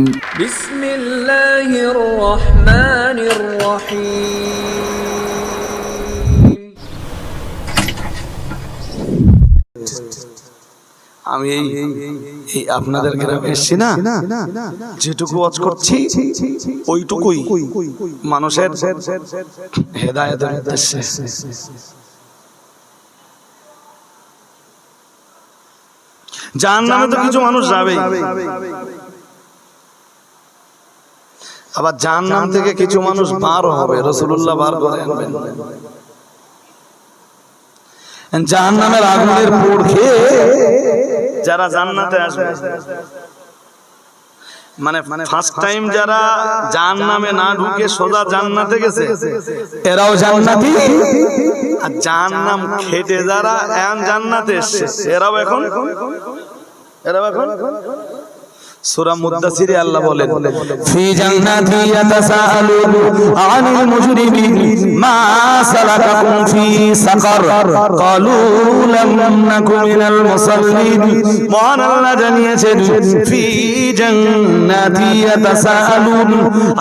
بسم الله الرحمن الرحيم আমি এই এই আপনাদের গ্রামে এসছি না যেটুকু ওয়াজ করছি ওইটুকুই মানুষের হেদায়তের উদ্দেশ্যে যার নামে তো কিছু মানুষ যাবেই আবার যার নাম থেকে কিছু মানুষ বার হবে রসুল্লাহ বার করে আনবেন। জাহান নামের আগুনের পোড় খেয়ে যারা জান্নাতে আসবে। মানে ফার্স্ট টাইম যারা জাহান নামে না ঢুকে সোজা জান্নাতে গেছে এরাও জান্নাতি? আর জাহান্নাম খেটে যারা এখন জান্নাতে এসছে। এরাও এখন? এরাও এখন? সুরা মুদাসসিরে আল্লাহ বলেন, ফি জান্নাতি ইয়াতাসালু আনিল মুজরিমিন মা সালাকাকুম ফি সাকার। ক্বালু লাম নাকুম মিনাল মুসাল্লিন। মহান আল্লাহ জানিয়েছেন, ফি জান্নাতি ইয়াতাসালু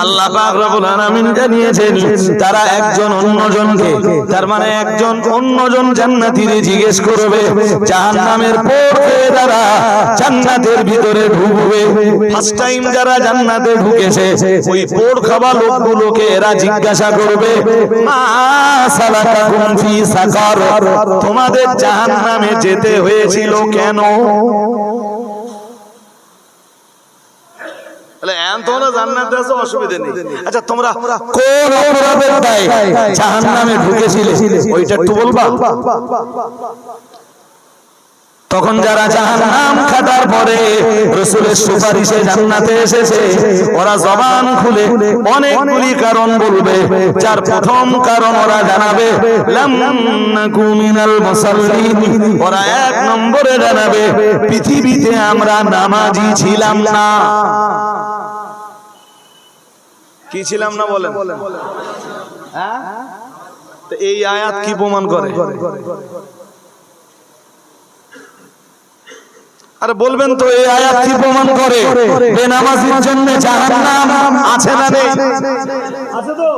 আল্লাহ পাক রব্বুল আলামিন জানিয়েছেন, তারা একজন অন্যজনকে, তার মানে একজন অন্যজন জান্নাতির জিজ্ঞেস করবে, জাহান্নামের পর তারা জান্নাতের ভিতরে ঢুকবে। ফার্স্ট টাইম যারা জান্নাতে ঢুকেছে ওই পোড় খাওয়া লোকগুলোকে এরা জিজ্ঞাসা করবে মা সালাকাকুম ফি সাকার তোমাদের জাহান্নামে যেতে হয়েছিল কেন? তোমরা জান্নাতে আছো অসুবিধা নেই। আচ্ছা তোমরা কোন অপরাধের দায় জাহান্নামে ঢুকেছিলে? ওইটা একটু বলবা? তখন যারা জাহান্নাম খাটার পরে রসুলের সুপারিশে জান্নাতে এসেছে, ওরা জবান খুলে অনেকগুলি কারণ বলবে। যার প্রথম কারণ ওরা জানাবে মুসাল্লিন। ওরা এক নম্বরে জানাবে, পৃথিবীতে আমরা নামাজি ছিলাম না। কি ছিলাম না বলেন? হ্যাঁ? এই আয়াত কি প্রমাণ করে? আরে বলবেন তো এই আয়াত কি প্রমাণ করে? বেনামাজির জন্য জাহান্নাম আছে না নেই? আছে তো?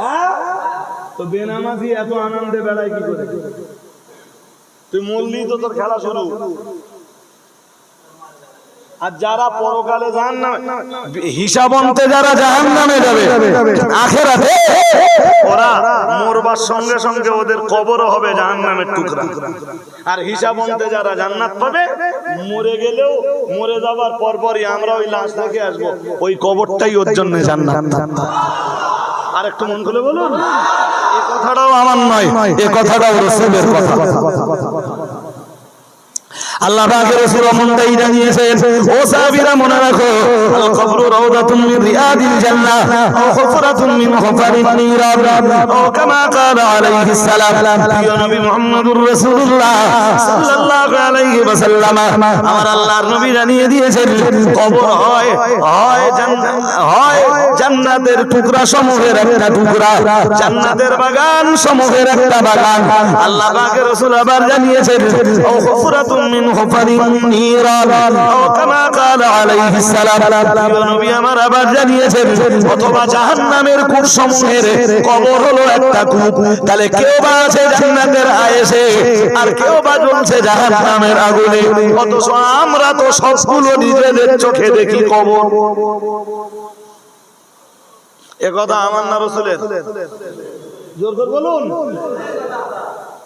হ্যাঁ? তো বেনামাজি এত আনন্দে বেড়ায় কি করে? তুই মরলি তো তোর খেলা শুরু। আর যারা পরকালে জাহান নামে হিসাবন্তে যারা জাহান নামে যাবে আখেরাতে ওরা মরবার সঙ্গে সঙ্গে ওদের কবরও হবে জাহান নামের টুকরা। আর হিসাবন্তে যারা জান্নাত পাবে মরে গেলেও, মরে যাবার পরপরই আমরা ওই লাশ দেখে আসব। ওই কবরটাই ওর জন্য আর একটু মন খুলে বলুন? এ কথাটাও আমার নয়, এ কথাটাও রসুলের কথা। আল্লাহ পাকের রাসূল মনটাই জানিয়েছেন, ও সাহাবীরা মনে রাখো, আল মিন রিয়াদিল জান্নাহ, আও হুফরাতুন মিন হুফারিন নিরাব ও কামা আলাইহিস সালাম। প্রিয় নবী মুহাম্মদুর রাসূলুল্লাহ আমার আল্লাহর নবী জানিয়ে দিয়েছেন, কবর হয় হয় জান্নাত, হয় জান্নাতের টুকরা সমূহের একটা টুকরা, জান্নাতের বাগান সমূহের একটা বাগান। আল্লাহ পাকের রাসূল আবার জানিয়েছেন, ও হুফরাতুন মিন হুফারিন নিরান। ও কামা ক্বালা আলাইহিস সালাম। নবী, আমার আবার জানিয়েছেন অথবা জাহান্নামের কূপ সমূহের কবর হলো একটা কূপ তাহলে কেউ বা আছে জান্নাতের আয়েশে, আর কেউ বা জ্বলছে জাহান্নামের আগুনে। অথচ আমরা তো সবগুলো নিজেদের চোখে দেখি কবর। এ আমার না রসুলের? জোর করে বলুন।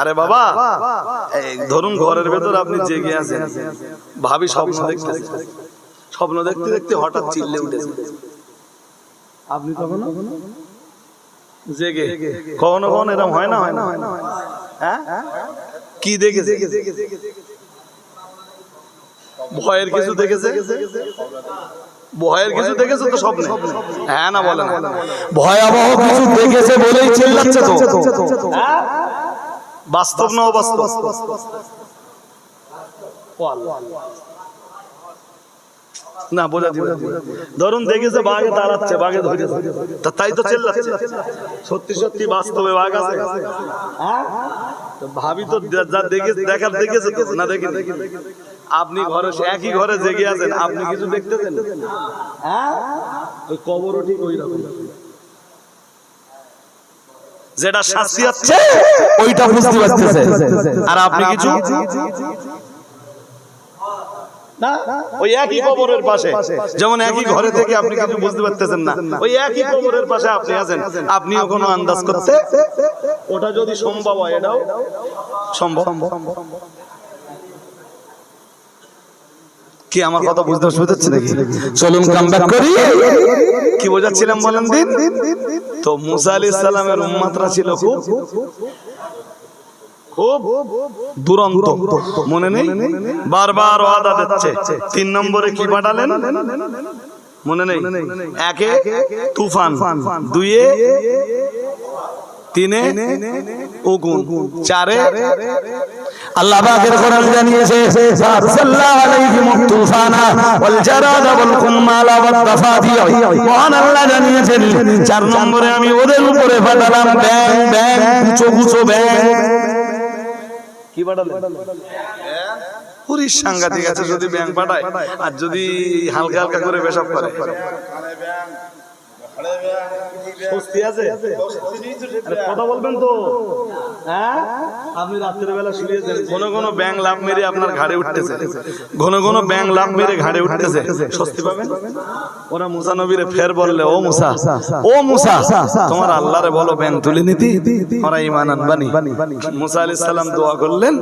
আরে বাবা এই ধরুন ঘরের ভেতর আপনি জেগে আছেন। ভাবি স্বপ্ন দেখতে স্বপ্ন দেখতে দেখতে হঠাৎ চিল্লে উঠেছে। আপনি তখন জেগে। কখনো কখনো এরকম হয় না? হয় না। হয়? হ্যাঁ কি দেখেছে? ভয়ের কিছু দেখেছে? ভয়ের কিছু দেখেছ? তো স্বপ্নে? হ্যাঁ না বলে না। ভয়াবহ কিছু দেখেছে বলেই চিল্লাচ্ছে তো। বাস্তব না অবাস্তব? না বোঝা দিবে ধরুন দেখেছে বাঘে দাঁড়াচ্ছে, বাঘে ধরেছে তা তাই তো চেল্লাচ্ছে। সত্যি সত্যি বাস্তবে বাঘ আছে? ভাবি তো যা- দেখে, দেখার দেখেছে না দেখে আপনি ঘরে একই ঘরে জেগে আছেন, আপনি কিছু দেখতেছেন? ওই কবরও ঠিক ওই রকম। যেটা শাস্তি হচ্ছে ওইটা বুঝতে পারতেছে। আর আপনি কিছু? না ওই একই কবরের পাশে। যেমন একই ঘরে থেকে আপনি কিছু বুঝতে পারতেছেন না। ওই একই কবরের পাশে আপনি আছেন। আপনিও কোনো আন্দাজ করতে ওটা যদি সম্ভব হয় এটাও সম্ভব। কি আমার কথা বুঝতে অসুবিধা হচ্ছে নাকি? চলুন কাম ব্যাক করি। কি বোঝাচ্ছিলাম বলেন দিন? তো মুসা আলী সালামের উম্মাতরা ছিল খুব খুব দুরন্ত। মনে নেই? বারবার ওয়াদা দিচ্ছে। তিন নম্বরে কি পাঠালেন? মনে নেই? একে তুফান। দুইয়ে তিনে উগুন চারে আল্লাহ পাকের কোরআন জানিয়েছে সাল্লাল্লাহু আলাইহি ওয়াল জারাদা ওয়াল কুম্মালা ওয়াত তাফাদি মহান আল্লাহ জানিয়েছেন চার নম্বরে আমি ওদের উপরে পাঠালাম ব্যাং ব্যাং কুচো কুচো ব্যাং। কি পাঠালেন? পুরি সাংঘাতিক আছে যদি ব্যাংক পাঠায় আর যদি হালকা হালকা করে পেশাব করে। কথা বলবেন তো। হ্যাঁ? লাভ মেরে আপনার ঘন ঘন লাভ মেরে ঘাড়ে ওরা ফের বললে, ও মুসা ও মুসা, তোমার আল্লাহরে বলো, ব্যাং তুলে নিতি, ওরা ইমান আনবানি। মুসা আলাইহিস সালাম দোয়া করলেন,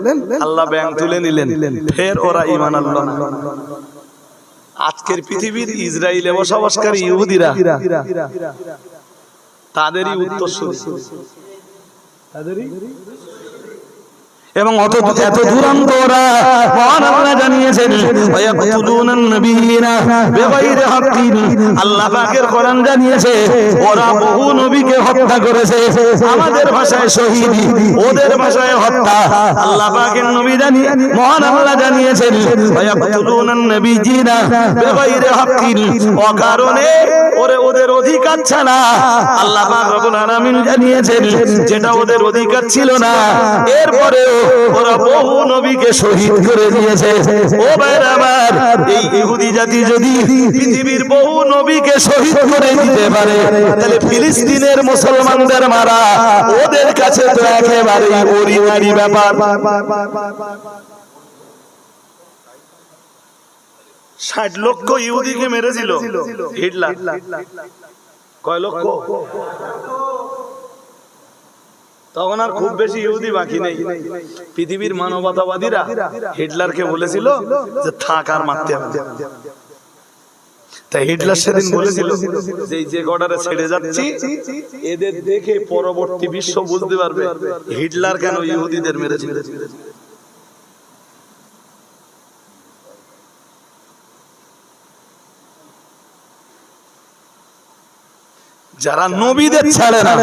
আল্লাহ ব্যাং তুলে নিলেন, ফের ওরা ইমান আনলো আজকের পৃথিবীর ইসরায়েলে বসবাসকারী ইহুদিরা। তাদেরই উত্তর তাদেরই এবং অত এত দুরন্ত ওরা মহান আল্লাহ জানিয়েছেন নবিয়িনা বিগাইরি হাক্কিন। আল্লাহ পাকের কোরআন জানিয়েছে, ওরা বহু নবীকে হত্যা করেছে। আমাদের ভাষায় শহীদ, ওদের ভাষায় হত্যা। আল্লাহ পাকের নবী জানি মহান আল্লাহ জানিয়েছেন নবিয়িনা বিগাইরি হাক্কিন। ওরে ওদের অধিকার আল্লাহ পাক রব্বুল আলামিন জানিয়েছেন, যেটা ওদের অধিকার ছিল না। এরপরেও বহু নবীকে শহীদ করে দিয়েছে। ও আমার, এই ইহুদি জাতি যদি পৃথিবীর বহু নবীকে শহীদ করে দিতে পারে, তাহলে ফিলিস্তিনের মুসলমানদের মারা ওদের কাছে তো একেবারে অরিনারি ব্যাপার। ষাট লক্ষ ইহুদিকে মেরেছিল। হিটলার। কয় লক্ষ? তখন আর খুব বেশি ইহুদি বাকি নেই। পৃথিবীর মানবতাবাদীরা হিটলারকে বলেছিল যে থাক আর মারতে হবে। হিটলার কেন ইহুদিদের যারা নবীদের ছাড়ে না